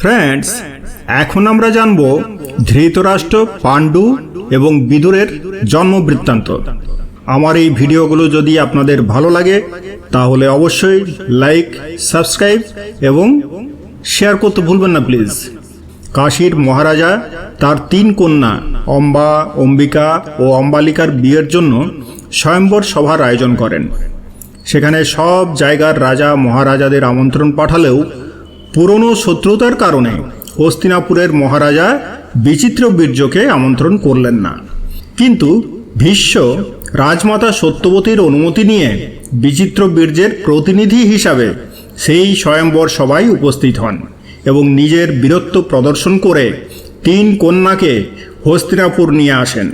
Friends এখন আমরা জানব ধৃতরাষ্ট্র, পাণ্ডু এবং বিদুরের জন্ম বৃত্তান্ত আমার এই ভিডিওগুলো যদি আপনাদের ভালো লাগে, তাহলে অবশ্যই লাইক সাবস্ক্রাইব এবং শেয়ার করতে ভুলবেন না প্লিজ কাশীর মহারাজা তার তিন কন্যা, অম্বা, অম্বিকা ও অম্বালিকার বিয়ের জন্য স্বয়ম্বর সভার আয়োজন করেন। সেখানে সব জায়গার রাজা মহারাজাদের আমন্ত্রণ পাঠালেও পুরনো শত্রুতার কারণে হস্তিনাপুরের মহারাজা বিচিত্র বীর্যকে আমন্ত্রণ করলেন না। কিন্তু ভীষ্ম রাজমাতা সত্যবতীর অনুমতি নিয়ে বিচিত্র বীর্যের প্রতিনিধি হিসাবে সেই স্বয়ম্বর সভায় উপস্থিত হন এবং নিজের বীরত্ব প্রদর্শন করে তিন কন্যাকে হস্তিনাপুর নিয়ে আসেন।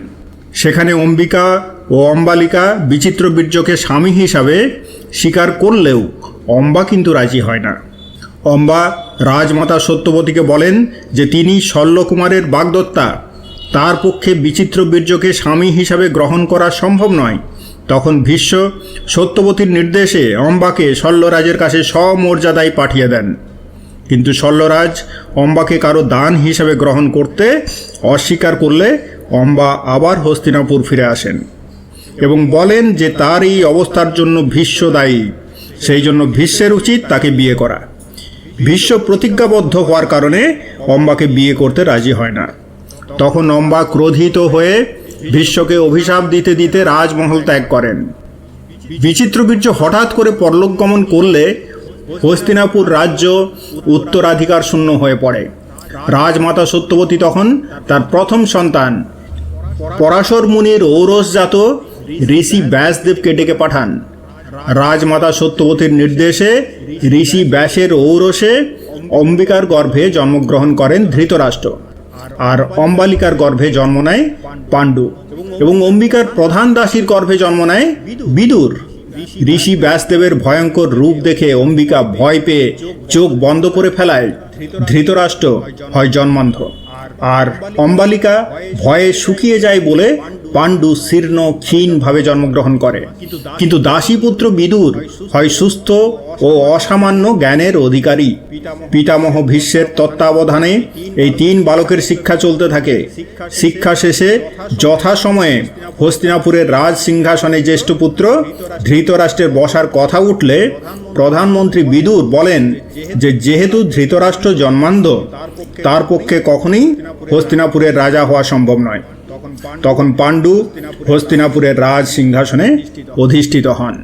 সেখানে অম্বিকা ও অম্বালিকা বিচিত্র বীর্যকে স্বামী হিসাবে স্বীকার করলেও অম্বা কিন্তু রাজি হয় না। অম্বা রাজমাতা সত্যবতীকে বলেন যে তিনি শল্যকুমারের বাগদত্তা। তার পক্ষে বিচিত্র বীর্যকে স্বামী হিসাবে গ্রহণ করা সম্ভব নয়। তখন ভীষ্ম সত্যবতীর নির্দেশে অম্বাকে শল্যরাজের কাছে সমর্যাদায় পাঠিয়ে দেন। কিন্তু শল্যরাজ অম্বাকে কারও দান হিসাবে গ্রহণ করতে অস্বীকার করলে অম্বা আবার হস্তিনাপুর ফিরে আসেন এবং বলেন যে তার এই অবস্থার জন্য ভীষ্ম দায়ী। সেই জন্য ভীষ্মের উচিত তাকে বিয়ে করা। ভীষ্ম প্রতিজ্ঞাবদ্ধ হওয়ার কারণে অম্বাকে বিয়ে করতে রাজি হয় না। তখন অম্বা ক্রোধিত হয়ে বিশ্বকে অভিশাপ দিতে দিতে রাজমহল ত্যাগ করেন। বিচিত্রবীর্য হঠাৎ করে পরলোক গমন করলে হস্তিনাপুর রাজ্য উত্তরাধিকার শূন্য হয়ে পড়ে। রাজমাতা সত্যবতী তখন তার প্রথম সন্তান। পরাশর মুনির ঔরসজাত ঋষি ব্যাসদেবকে ডেকে পাঠান। রাজমাতা সত্যবতীর নির্দেশে ঋষি ব্যাসের ঔরসে অম্বিকার গর্ভে জন্মগ্রহণ করেন ধৃতরাষ্ট্র। আর অম্বালিকার গর্ভে জন্ম নেয় পাণ্ডু এবং অম্বিকার প্রধান দাসীর গর্ভে জন্ম নেয় বিদুর। ঋষি ব্যাসদেবের ভয়ঙ্কর রূপ দেখে অম্বিকা ভয় পেয়ে চোখ বন্ধ করে ফেলায় ধৃতরাষ্ট্র হয় জন্মান্ধ। আর অম্বালিকা ভয়ে শুকিয়ে যায় বলে পাণ্ডু শীর্ণ ক্ষীণভাবে জন্মগ্রহণ করে। কিন্তু দাসীপুত্র বিদুর হয় সুস্থ ও অসামান্য জ্ঞানের অধিকারী। পিতামহ ভীষ্মের তত্ত্বাবধানে এই তিন বালকের শিক্ষা চলতে থাকে। শিক্ষা শেষে যথাসময়ে হস্তিনাপুরের রাজ সিংহাসনে জ্যেষ্ঠ পুত্র ধৃতরাষ্ট্রের বসার কথা উঠলে প্রধানমন্ত্রী বিদুর বলেন যে, যেহেতু ধৃতরাষ্ট্র জন্মান্ধ, তার পক্ষে কখনই হস্তিনাপুরের রাজা হওয়া সম্ভব নয়। তখন পাণ্ডু হস্তিনাপুরের রাজ সিংহাসনে অধিষ্ঠিত হন।